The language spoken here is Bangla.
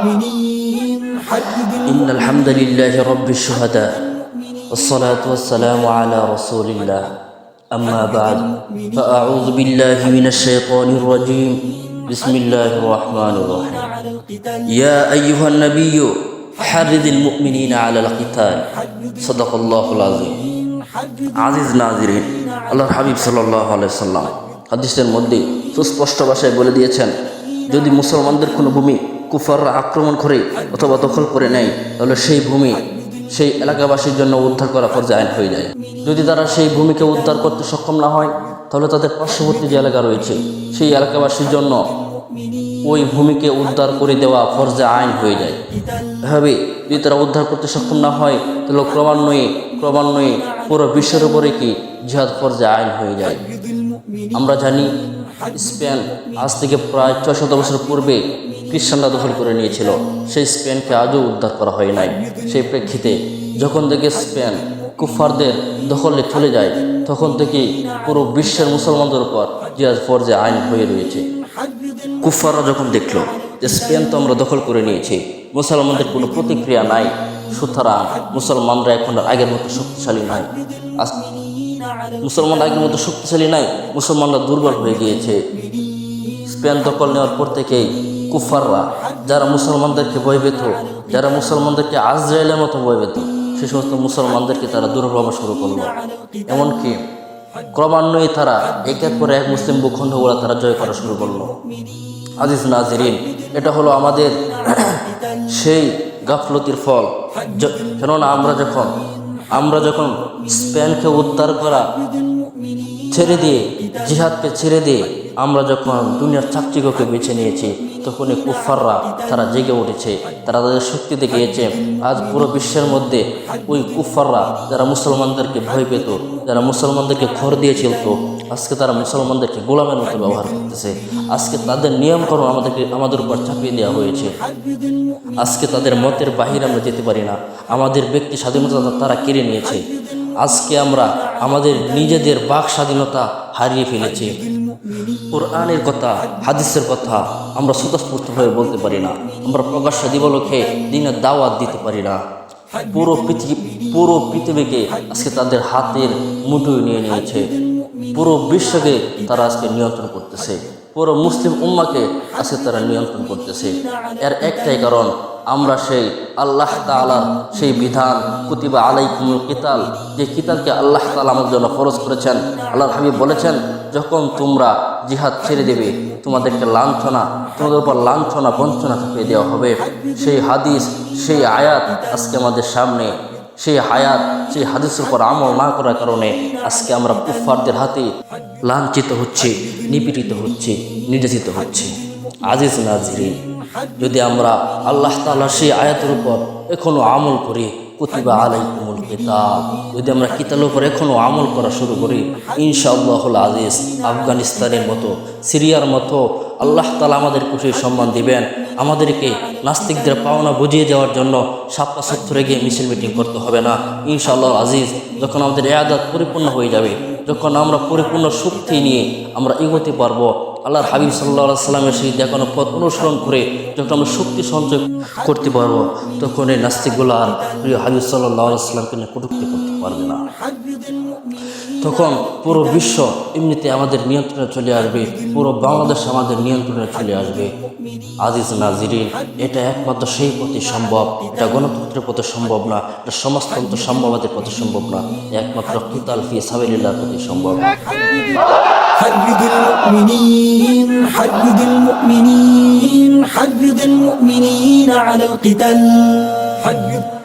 المؤمنين حدد إن الحمد لله رب الشهداء والصلاة والسلام على رسول الله أما بعد فأعوذ بالله من الشيطان الرجيم بسم الله الرحمن الرحيم على القتال يا أيها النبي حرض المؤمنين على القتال صدق الله العظيم حدد আজিজ নাজিরিন আল্লাহর হাবিব সাল্লাহ আলাইসাল্লাম হাদিসের মধ্যে সুস্পষ্ট ভাষায় বলে দিয়েছেন যদি মুসলমানদের কোনো ভূমি কুফাররা আক্রমণ করে অথবা দখল করে নেয়, তাহলে সেই ভূমি সেই এলাকাবাসীর জন্য উদ্ধার করা আইন হয়ে যায়। যদি তারা সেই ভূমিকে উদ্ধার করতে সক্ষম না হয়, তাহলে তাদের পার্শ্ববর্তী যে এলাকা রয়েছে, সেই এলাকাবাসীর জন্য ওই ভূমিকে উদ্ধার করে দেওয়া ফরজে আইন হয়ে যায়। এভাবে যদি তারা উদ্ধার করতে সক্ষম না হয়, তাহলে ক্রমান্বয়ে ক্রমান্বয়ে পুরো বিশ্বের উপরে কি জিহাদ ফরজে আইন হয়ে যায়। আমরা জানি, স্পেন আজ থেকে প্রায় ছয় শত বছর পূর্বে খ্রিস্টানরা দখল করে নিয়েছিল। সেই স্পেনকে আজও উদ্ধার করা হয় নাই। সেই প্রেক্ষিতে যখন থেকে স্পেন কুফারদের দখলে চলে যায়, তখন থেকেই পুরো বিশ্বের মুসলমানদের উপর জিহাদ ফরজে আইন হয়ে রয়েছে। কুফাররা যখন দেখল যে স্পেন তো আমরা দখল করে নিয়েছি, মুসলমানদের কোনো প্রতিক্রিয়া নাই, সুতরাং মুসলমানরা এখন আগের মতো শক্তিশালী নাই। আজ মুসলমানরা আগের মতো শক্তিশালী নাই, মুসলমানরা দুর্বল হয়ে গিয়েছে। স্পেন দখল নেওয়ার পর থেকেই কুফাররা যারা মুসলমানদেরকে ভয় পেত, যারা মুসলমানদেরকে আজরায়েলের মতো ভয় পেত, সে সমস্ত মুসলমানদেরকে তারা দুর্বল শুরু করল। এমনকি ক্রমান্বয়ে তারা একের পর এক মুসলিম ভূখণ্ড ভূখণ্ডগুলো তারা জয় করা শুরু করল। আজিজ নাজরিন, এটা হলো আমাদের সেই গাফলতির ফল। কেননা আমরা যখন আমরা যখন স্পেনকে উদ্ধার করা ছেড়ে দিয়ে, জিহাদকে ছেড়ে দিয়ে আমরা যখন দুনিয়ার চাকচিককে বেছে নিয়েছি, তখন এই কুফাররা তারা জেগে উঠেছে। তারা তাদের শক্তি দেখিয়েছে আজ পুরো বিশ্বের মধ্যে ওই কুফাররা যারা মুসলমানদেরকে ভয় পেত, যারা মুসলমানদেরকে ঘর দিয়ে চলত আজকে তারা মুসলমানদেরকে গোলামের মতো ব্যবহার করতেছে। আজকে তাদের নিয়মকরণ আমাদেরকে, আমাদের উপর চাপিয়ে দেওয়া হয়েছে। আজকে তাদের মতের বাহিরে আমরা যেতে পারি না। আমাদের ব্যক্তি স্বাধীনতা তারা কেড়ে নিয়েছে। আজকে আমরা আমাদের নিজেদের বাক স্বাধীনতা হারিয়ে ফেলেছি। কোরআনের কথা, হাদিসের কথা আমরা স্বতঃস্ফূর্তভাবে বলতে পারি না। আমরা প্রকাশ্য দিবলকে দিনের দাওয়াত দিতে পারি না। পুরো পৃথিবী, পুরো পৃথিবীকে আজকে তাদের হাতের মুঠোয় নিয়ে নিয়েছে। পুরো বিশ্বকে তারা আজকে নিয়ন্ত্রণ করতেছে। পুরো মুসলিম উম্মাকে আজকে তারা নিয়ন্ত্রণ করতেছে। এর একটাই কারণ আমরা সেই আল্লাহ তালার সেই বিধান, কুতিবা আলাইকুমুল কিতাল, যে কিতালকে আল্লাহ তালা আমাদের জন্য ফরজ করেছেন আল্লাহ হাবিব বলেছেন, যখন তোমরা জিহাদ ছেড়ে দেবে, তোমাদেরকে লাঞ্ছনা, তোমাদের উপর লাঞ্ছনা, বঞ্চনা চাপিয়ে দেওয়া হবে। সেই হাদিস, সেই আয়াত আজকে আমাদের সামনে, সেই হায়াত সেই হাদিসের উপর আমল না করার কারণে আজকে আমরা কুফারদের হাতে লাঞ্ছিত হচ্ছে, নিপীড়িত হচ্ছে, নির্যাতিত হচ্ছে। আজিজ নাজিরিন। যদি আমরা আল্লাহ তালা সেই আয়াতের উপর এখনও আমল করি, কুতিবা আলাইকুমুল কিতাব। যদি আমরা কিতালের উপর এখনও আমল করা শুরু করি, ইনশাআল্লাহুল আজিজ, আফগানিস্তানের মতো, সিরিয়ার মতো, আল্লাহ তালা আমাদের খুশি সম্মান দিবেন। আমাদেরকে নাস্তিকদের পাওনা বুঝিয়ে দেওয়ার জন্য সাতটা সত্তরে গিয়ে মিছিল মিটিং করতে হবে না। ইনশাআল্লাহ আজিজ, যখন আমাদের এয়াদাত পরিপূর্ণ হয়ে যাবে, যখন আমরা পরিপূর্ণ শক্তি নিয়ে আমরা এগোতে পারব আল্লাহর হাবিব সাল্লাহ সাল্লামের সেই দেখানো পথ অনুসরণ করে যখন আমরা শক্তি সঞ্চয় করতে পারব, তখন এই নাস্তিকগুলো আর প্রিয় হাবিব সাল্লাহ সাল্লামকে নিয়ে কটুক্তি করতে পারবে না। তখন পুরো বিশ্ব এমনিতে আমাদের নিয়ন্ত্রণে চলে আসবে, পুরো বাংলাদেশ আমাদের নিয়ন্ত্রণে চলে আসবে। আজিজ নাজিরিন, এটা একমাত্র সেই পথে সম্ভব, এটা গণতন্ত্রের পথে সম্ভব না, এটা সমাজতন্ত্র সম্ভবাদের পথে সম্ভব না, একমাত্র কিতাল ফি সাবিলিল্লাহর পথে সম্ভব حرض المؤمنين حرض المؤمنين حرض المؤمنين على القتال. حرض